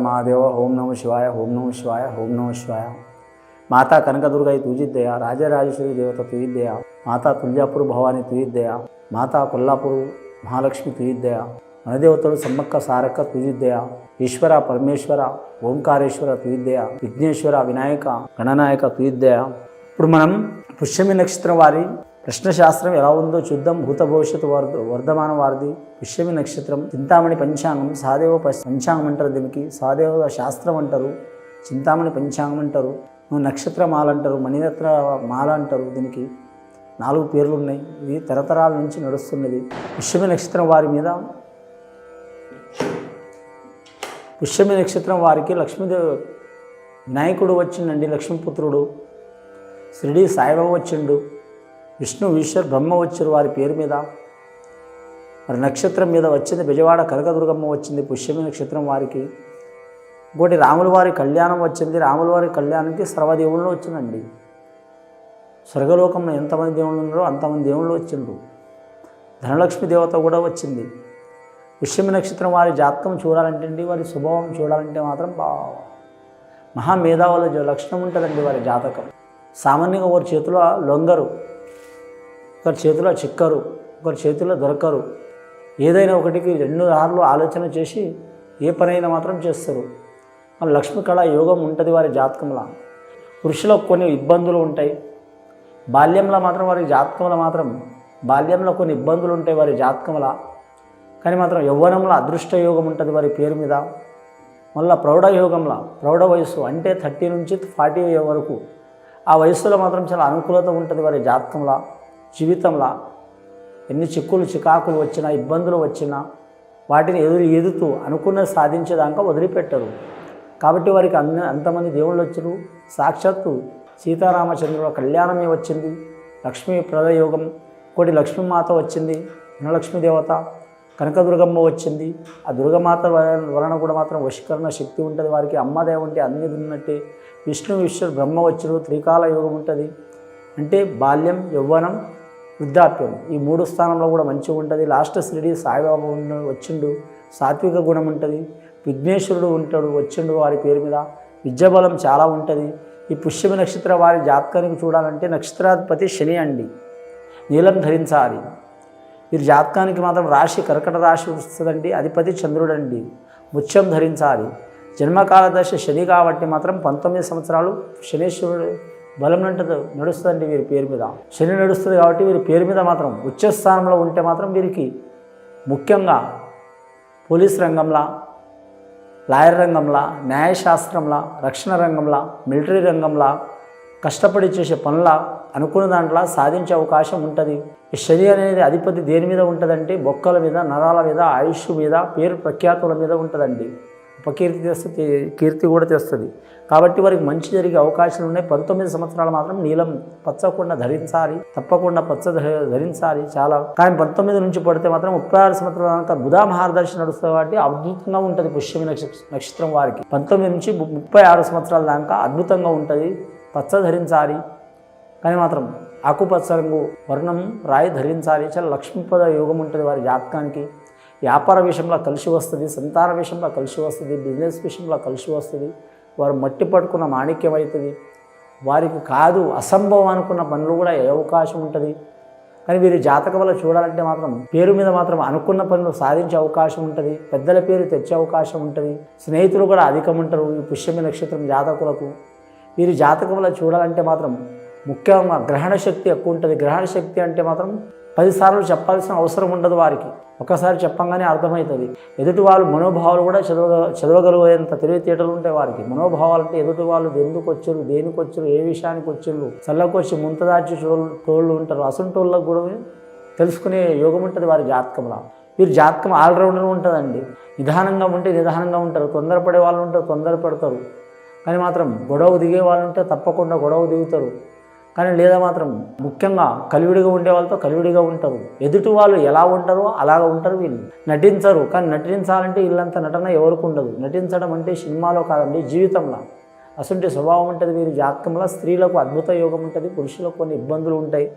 మహాదేవ ఓం నమ శివాయ ఓం నమ శివాయ ఓం నమ శివాయ మాతా కనకదుర్గై తుజిద్దయ రాజరాజేశ్వరి దేవత తుయిద్దయ మాతా తుల్యాపూర్ భవాని తుయిద్దయ మాతా కొల్లాపూర్ మహాలక్ష్మి తుయిద్దయ మనదేవతలు సమ్మక్క సారక్క తుజిద్దయ ఈశ్వర పరమేశ్వర ఓంకారేశ్వర తుయిద్దయ విఘ్నేశ్వర వినాయక గణనాయక తుయిద్దయ ఇప్పుడు మనం పుష్యమి నక్షత్రం వారి ప్రశ్నశాస్త్రం ఎలా ఉందో చూద్దాం. భూత భవిష్యత్తు వర్ధ వర్ధమాన వారిది పుష్యమి నక్షత్రం చింతామణి పంచాంగం సాదేవ పంచాంగం అంటారు దీనికి. సాదేవ శాస్త్రం అంటారు చింతామణి పంచాంగం అంటారు నక్షత్ర మాల అంటారు మణిరత్న మాల అంటారు దీనికి. నాలుగు పేర్లు ఉన్నాయి. ఇది తరతరాల నుంచి నడుస్తున్నది పుష్యమి నక్షత్రం వారి మీద పుష్యమి నక్షత్రం వారికి లక్ష్మీదేవి వినాయకుడు వచ్చిండండి లక్ష్మీపుత్రుడు. షిరిడి సాయిబాబా వచ్చిండు. విష్ణు ఈశ్వర్ బ్రహ్మ వచ్చారు వారి పేరు మీద. మరి నక్షత్రం మీద వచ్చింది బెజవాడ కనకదుర్గమ్మ వచ్చింది పుష్యమి నక్షత్రం వారికి. ఇంకోటి రాముల వారి కళ్యాణం వచ్చింది. రాముల వారి కళ్యాణానికి సర్వదేవుళ్ళు వచ్చిందండి. స్వర్గలోకంలో ఎంతమంది దేవుళ్ళు ఉన్నారో అంతమంది దేవుళ్ళు వచ్చిండ్రు. ధనలక్ష్మి దేవత కూడా వచ్చింది. పుష్యమి నక్షత్రం వారి జాతకం చూడాలంటే అండి వారి స్వభావం చూడాలంటే మాత్రం బా మహామేధావుల జ- లక్షణం ఉంటుందండి వారి జాతకం. సామాన్యంగా వారి చేతిలో లొంగరు. ఒకరి చేతిలో చిక్కరు ఒకరి చేతిలో దొరకరు. ఏదైనా ఒకటికి రెండు సార్లు ఆలోచన చేసి ఏ పనైనా మాత్రం చేస్తారు. మన లక్ష్మి కళ యోగం ఉంటుంది వారి జాతకంలో. పురుషులకు కొన్ని ఇబ్బందులు ఉంటాయి. బాల్యంలో మాత్రం వారి జాతకంలో మాత్రం బాల్యంలో కొన్ని ఇబ్బందులు ఉంటాయి వారి జాతకంలో. కానీ మాత్రం యవ్వనంలో అదృష్ట యోగం ఉంటుంది వారి పేరు మీద. మళ్ళీ ప్రౌఢ యోగంలో ప్రౌఢ వయస్సు అంటే థర్టీ నుంచి ఫార్టీ వరకు. ఆ వయస్సులో మాత్రం చాలా అనుకూలత ఉంటుంది వారి జాతకంలో. జీవితంలో ఎన్ని చిక్కులు చికాకులు వచ్చినా ఇబ్బందులు వచ్చినా వాటిని ఎదురు ఎదుతూ అనుకున్న సాధించేదాకా వదిలిపెట్టరు. కాబట్టి వారికి అన్న అంతమంది దేవుళ్ళు వచ్చారు సాక్షాత్తు సీతారామచంద్రుల కళ్యాణమే వచ్చింది. లక్ష్మీ ప్రదయోగం కోటి లక్ష్మీమాత వచ్చింది. ధనలక్ష్మీ దేవత కనకదుర్గమ్మ వచ్చింది. ఆ దుర్గమాత వ- వలన కూడా మాత్రం వశీకరణ శక్తి ఉంటుంది వారికి. అమ్మదేవ ఉంటే అన్ని ఉన్నట్టే విష్ణు విశ్వ బ్రహ్మ వచ్చిన త్రికాల యోగం ఉంటుంది. అంటే బాల్యం యవ్వనం వృద్ధాప్యం. ఈ మూడు స్థానంలో కూడా మంచిగా ఉంటుంది. లాస్ట్ శ్రీడి సాయిబాబా ఉన్న వచ్చిండు సాత్విక గుణం ఉంటుంది. విఘ్నేశ్వరుడు ఉంటాడు వచ్చిండు వారి పేరు మీద. విద్యాబలం చాలా ఉంటుంది. ఈ పుష్యమి నక్షత్ర వారి జాతకానికి చూడాలంటే నక్షత్రాధిపతి శని అండి. నీలం ధరించాలి. వీరి జాతకానికి మాత్రం రాశి కర్కట రాశి వస్తుందండి. అధిపతి చంద్రుడు అండి. ముత్యం ధరించాలి. జన్మకాల దశ శని కాబట్టి మాత్రం పంతొమ్మిది సంవత్సరాలు శనీశ్వరుడు బలం ఉంటుంది నడుస్తుందండి వీరి పేరు మీద. శని నడుస్తుంది కాబట్టి వీరి పేరు మీద మాత్రం ఉచ్చస్థానంలో ఉంటే మాత్రం వీరికి ముఖ్యంగా పోలీస్ రంగంలో లాయర్ రంగంలో న్యాయశాస్త్రంలో రక్షణ రంగంలో మిలిటరీ రంగంలో కష్టపడి చేసే పనుల అనుకున్న దాంట్లో సాధించే అవకాశం ఉంటుంది. ఈ శని అనేది అధిపతి దేని మీద ఉంటుందంటే బొక్కల మీద నరాల మీద ఆయుష్ మీద పేరు ప్రఖ్యాతుల మీద ఉంటుందండి. ఉపకీర్తి తెస్తుంది కీర్తి కూడా తెస్తుంది. కాబట్టి వారికి మంచి జరిగే అవకాశాలు ఉన్నాయి. పంతొమ్మిది సంవత్సరాలు మాత్రం నీలం పచ్చకుండా ధరించాలి తప్పకుండా పచ్చ ధ- ధరించాలి చాలా. కానీ పంతొమ్మిది నుంచి పడితే మాత్రం ముప్పై ఆరు సంవత్సరాల దాకా బుధా నడుస్తుంది కాబట్టి అద్భుతంగా ఉంటుంది పుష్యమి నక్షత్రం వారికి. పంతొమ్మిది నుంచి ముప్పై ఆరు సంవత్సరాల దాకా అద్భుతంగా ఉంటుంది పచ్చ ధరించాలి. కానీ మాత్రం ఆకుపచ్చ రంగు వర్ణం రాయి ధరించాలి. చాలా లక్ష్మీపద యోగం ఉంటుంది వారి జాతకానికి. వ్యాపార విషయంలో కలిసి వస్తుంది సంతాన విషయంలో కలిసి వస్తుంది బిజినెస్ విషయంలో కలిసి వస్తుంది. వారు మట్టి పట్టుకున్న మాణిక్యం అవుతుంది. వారికి కాదు అసంభవం అనుకున్న పనులు కూడా ఏ అవకాశం ఉంటుంది? కానీ వీరి జాతక వల్ల చూడాలంటే మాత్రం పేరు మీద మాత్రం అనుకున్న పనులు సాధించే అవకాశం ఉంటుంది. పెద్దల పేరు తెచ్చే అవకాశం ఉంటుంది. స్నేహితులు కూడా అధికం ఉంటారు ఈ పుష్యమి నక్షత్రం జాతకులకు. వీరి జాతకం వల్ల చూడాలంటే మాత్రం ముఖ్యంగా గ్రహణ శక్తి ఎక్కువ ఉంటుంది. గ్రహణ శక్తి అంటే మాత్రం పదిసార్లు చెప్పాల్సిన అవసరం ఉండదు వారికి. ఒకసారి చెప్పంగానే అర్థమవుతుంది. ఎదుటి వాళ్ళు మనోభావాలు కూడా చదవ చదవగలిగేంత తెలివితేటలు ఉంటాయి వారికి. మనోభావాలు అంటే ఎదుటి వాళ్ళు ఎందుకు వచ్చారు దేనికి వచ్చారు ఏ విషయానికి వచ్చారు చల్లకొచ్చి ముంతదాచి తోళ్ళు తోళ్ళు ఉంటారు. అసంటోళ్ళకు కూడా తెలుసుకునే యోగం ఉంటుంది వారి జాతకంలో. వీరి జాతకం ఆల్రౌండర్ ఉంటుందండి. నిదానంగా ఉంటే నిదానంగా ఉంటారు. తొందరపడే వాళ్ళు ఉంటారు తొందరపడతారు. కానీ మాత్రం గొడవ దిగే వాళ్ళు ఉంటే తప్పకుండా గొడవ దిగుతారు. కానీ లేదా మాత్రం ముఖ్యంగా కలివిడిగా ఉండే వాళ్ళతో కలివిడిగా ఉంటారు. ఎదుటి వాళ్ళు ఎలా ఉంటారో అలాగ ఉంటారు వీళ్ళు. నటించరు. కానీ నటించాలంటే వీళ్ళంత నటన ఎవరికి ఉండదు. నటించడం అంటే సినిమాలో కాదండి జీవితంలో. అసంటి స్వభావం ఉంటుంది వీరి జాతకంలో. స్త్రీలకు అద్భుత యోగం ఉంటుంది పురుషులకు కొన్ని ఇబ్బందులు ఉంటాయి.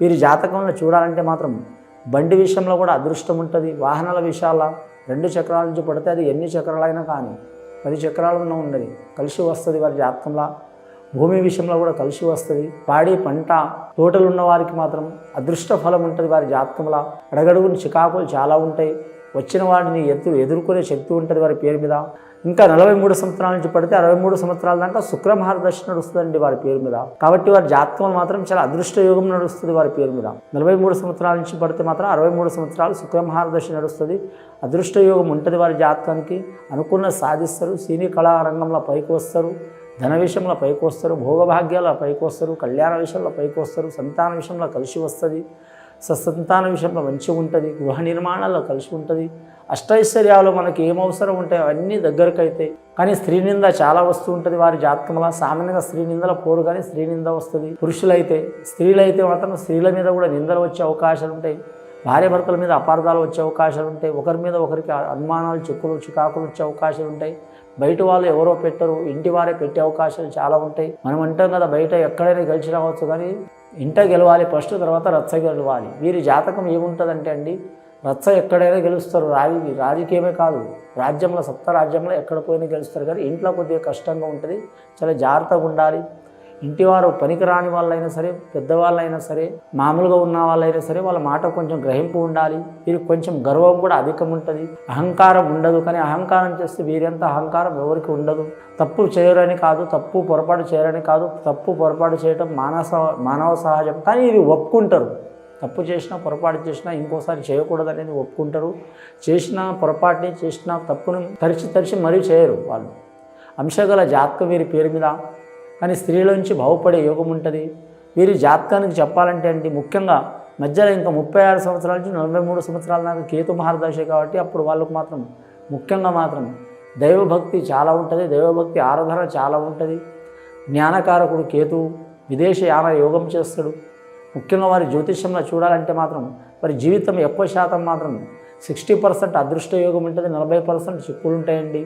వీరి జాతకంలో చూడాలంటే మాత్రం బండి విషయంలో కూడా అదృష్టం ఉంటుంది. వాహనాల విషయాల రెండు చక్రాల నుంచి పడితే అది ఎన్ని చక్రాలైనా కానీ పది చక్రాలను ఉన్నది కలిసి వస్తుంది వారి జాతకంలో. భూమి విషయంలో కూడా కలిసి వస్తుంది. పాడి పంట తోటలు ఉన్న వారికి మాత్రం అదృష్ట ఫలం ఉంటుంది వారి జాతకంలో. అడగడుగుని చికాకులు చాలా ఉంటాయి. వచ్చిన వాడిని ఎదురు ఎదుర్కొనే శక్తి ఉంటుంది వారి పేరు మీద. ఇంకా నలభై మూడు సంవత్సరాల నుంచి పడితే అరవై మూడు సంవత్సరాల దాకా శుక్రమహారదర్శి నడుస్తుందండి వారి పేరు మీద. కాబట్టి వారి జాతకం మాత్రం చాలా అదృష్ట యోగం నడుస్తుంది వారి పేరు మీద. నలభై మూడు సంవత్సరాల నుంచి పడితే మాత్రం అరవై మూడు సంవత్సరాలు శుక్రమహారదర్శి నడుస్తుంది. అదృష్ట యోగం ఉంటుంది వారి జాతకానికి. అనుకున్న సాధిస్తారు. సినీ కళారంగంలో పైకి వస్తారు. ధన విషయంలో పైకి వస్తారు భోగభాగ్యాల పైకి వస్తారు కళ్యాణ విషయంలో పైకి వస్తారు సంతాన విషయంలో కలిసి వస్తుంది ససంతాన విషయంలో మంచిగా ఉంటుంది గృహ నిర్మాణాల్లో కలిసి ఉంటుంది. అష్టైశ్వర్యాలు మనకి ఏం అవసరం ఉంటాయో అవన్నీ దగ్గరకు కానీ స్త్రీ నింద చాలా వస్తూ ఉంటుంది వారి జాతకంలో. సామాన్యంగా స్త్రీ నిందల పోరు కానీ స్త్రీ నింద వస్తుంది. పురుషులైతే స్త్రీలైతే మాత్రం స్త్రీల మీద కూడా నిందలు వచ్చే అవకాశాలు ఉంటాయి. భార్య భర్తల మీద అపార్థాలు వచ్చే అవకాశాలు ఉంటాయి. ఒకరి మీద ఒకరికి అనుమానాలు చిక్కులు చికాకులు వచ్చే అవకాశాలు ఉంటాయి. బయట వాళ్ళు ఎవరో పెట్టరు. ఇంటి వారే పెట్టే అవకాశాలు చాలా ఉంటాయి. మనం అంటాం కదా బయట ఎక్కడైనా గెలిచి రావచ్చు కానీ ఇంట గెలవాలి ఫస్ట్ తర్వాత రచ్చ గెలవాలి. వీరి జాతకం ఏముంటుందంటే అండి రచ్చ ఎక్కడైనా గెలుస్తారు. రాజీ రాజకీయమే కాదు. రాజ్యంలో సప్త రాజ్యంలో ఎక్కడ పోయినా గెలుస్తారు. కానీ ఇంట్లో కొద్దిగా కష్టంగా ఉంటుంది. చాలా జాగ్రత్తగా ఉండాలి. ఇంటివారు పనికిరాని వాళ్ళైనా సరే పెద్దవాళ్ళైనా సరే మామూలుగా ఉన్న వాళ్ళైనా సరే వాళ్ళ మాట కొంచెం గ్రహింపు ఉండాలి. వీరికి కొంచెం గర్వం కూడా అధికం ఉంటుంది. అహంకారం ఉండదు కానీ అహంకారం చేస్తే వీరంత అహంకారం ఎవరికి ఉండదు. తప్పు చేయరని కాదు తప్పు పొరపాటు చేయరని కాదు తప్పు పొరపాటు చేయటం మానవ మానవ సహజం. కానీ ఇది ఒప్పుకుంటారు. తప్పు చేసినా పొరపాటు చేసినా ఇంకోసారి చేయకూడదనేది ఒప్పుకుంటారు. చేసిన పొరపాటుని చేసిన తప్పుని తరిచి తరిచి మరీ చేయరు వాళ్ళు. అంశగల జాతక వీరి పేరు మీద కానీ స్త్రీల నుంచి బాగుపడే యోగం ఉంటుంది. వీరి జాతకానికి చెప్పాలంటే అండి ముఖ్యంగా మధ్యలో ఇంకా ముప్పై ఆరు సంవత్సరాల నుంచి నలభై మూడు సంవత్సరాల దాకా కేతు మహారదశ కాబట్టి అప్పుడు వాళ్ళకు మాత్రం ముఖ్యంగా మాత్రం దైవభక్తి చాలా ఉంటుంది. దైవభక్తి ఆరాధన చాలా ఉంటుంది. జ్ఞానకారకుడు కేతు విదేశ యాన యోగం చేస్తాడు. ముఖ్యంగా వారి జ్యోతిష్యంలో చూడాలంటే మాత్రం వారి జీవితం ఎక్కువ శాతం మాత్రం సిక్స్టీ పర్సెంట్ అదృష్ట యోగం ఉంటుంది. నలభై పర్సెంట్ చిక్కులు ఉంటాయండి.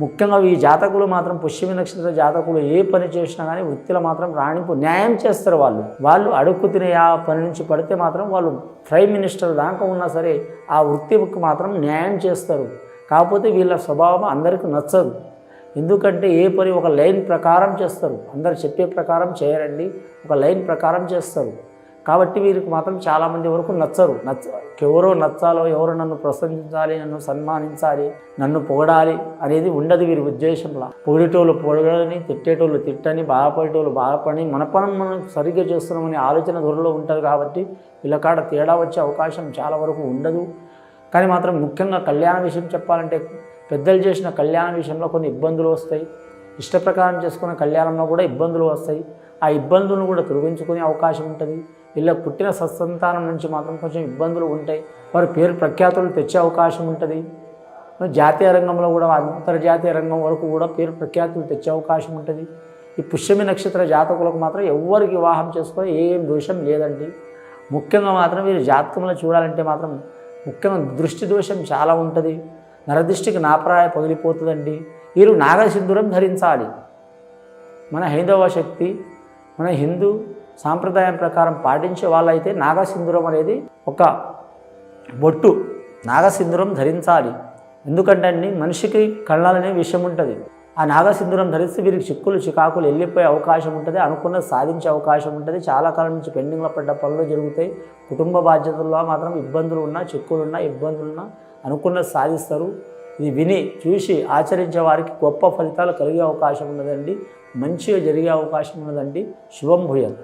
ముఖ్యంగా ఈ జాతకులు మాత్రం పుష్యమి నక్షత్ర జాతకులు ఏ పని చేసినా కానీ వృత్తిలో మాత్రం రాణింపు న్యాయం చేస్తారు వాళ్ళు. వాళ్ళు అడుక్కు తినే ఆ పని నుంచి పడితే మాత్రం వాళ్ళు ప్రైమ్ మినిస్టర్ దాకా ఉన్నా సరే ఆ వృత్తికి మాత్రం న్యాయం చేస్తారు. కాకపోతే వీళ్ళ స్వభావం అందరికీ నచ్చదు. ఎందుకంటే ఏ పని ఒక లైన్ ప్రకారం చేస్తారు. అందరు చెప్పే ప్రకారం చేయరండి ఒక లైన్ ప్రకారం చేస్తారు. కాబట్టి వీరికి మాత్రం చాలామంది వరకు నచ్చరు. నచ్చ ఎవరో నచ్చాలో ఎవరో నన్ను ప్రశంసించాలి నన్ను సన్మానించాలి నన్ను పొగడాలి అనేది ఉండదు వీరి ఉద్దేశంలో. పొగిడేటోళ్ళు పొగడని తిట్టేటోళ్ళు తిట్టని బాధపడేటోళ్ళు బాధపడని మన పనం మనం సరిగ్గా చేస్తున్నామనే ఆలోచన ధరలో ఉంటుంది కాబట్టి వీళ్ళ కాడ తేడా వచ్చే అవకాశం చాలా వరకు ఉండదు. కానీ మాత్రం ముఖ్యంగా కళ్యాణ విషయం చెప్పాలంటే పెద్దలు చేసిన కళ్యాణ విషయంలో కొన్ని ఇబ్బందులు వస్తాయి. ఇష్ట ప్రకారం చేసుకున్న కళ్యాణంలో కూడా ఇబ్బందులు వస్తాయి. ఆ ఇబ్బందులను కూడా తొలగించుకునే అవకాశం ఉంటుంది. ఇలా పుట్టిన సత్సంతానం నుంచి మాత్రం కొంచెం ఇబ్బందులు ఉంటాయి. వారి పేరు ప్రఖ్యాతులు తెచ్చే అవకాశం ఉంటుంది. జాతీయ రంగంలో కూడా అంతర్జాతీయ రంగం వరకు కూడా పేరు ప్రఖ్యాతులు తెచ్చే అవకాశం ఉంటుంది. ఈ పుష్యమి నక్షత్ర జాతకులకు మాత్రం ఎవరికి వివాహం చేసుకొని ఏం దోషం లేదండి. ముఖ్యంగా మాత్రం వీరు జాతకంలో చూడాలంటే మాత్రం ముఖ్యంగా దృష్టి దోషం చాలా ఉంటుంది. నరదృష్టికి నాపరాయ పగిలిపోతుందండి. వీరు నాగసింధురం ధరించాలి. మన హైందవ శక్తి మన హిందూ సాంప్రదాయం ప్రకారం పాటించే వాళ్ళైతే నాగసింధురం అనేది ఒక బొట్టు. నాగసింధురం ధరించాలి. ఎందుకంటే అండి మనిషికి కళ్ళాలనే విషయం ఉంటుంది. ఆ నాగసింధురం ధరిస్తే వీరికి చిక్కులు చికాకులు వెళ్ళిపోయే అవకాశం ఉంటుంది. అనుకున్నది సాధించే అవకాశం ఉంటుంది. చాలా కాలం నుంచి పెండింగ్లో పడ్డ పనులు జరుగుతాయి. కుటుంబ బాధ్యతల్లో మాత్రం ఇబ్బందులు ఉన్నా చిక్కులున్నా ఇబ్బందులున్నా అనుకున్నది సాధిస్తారు. ఇది విని చూసి ఆచరించే వారికి గొప్ప ఫలితాలు కలిగే అవకాశం ఉన్నదండి. మంచిగా జరిగే అవకాశం ఉన్నదండి. శుభం భూయం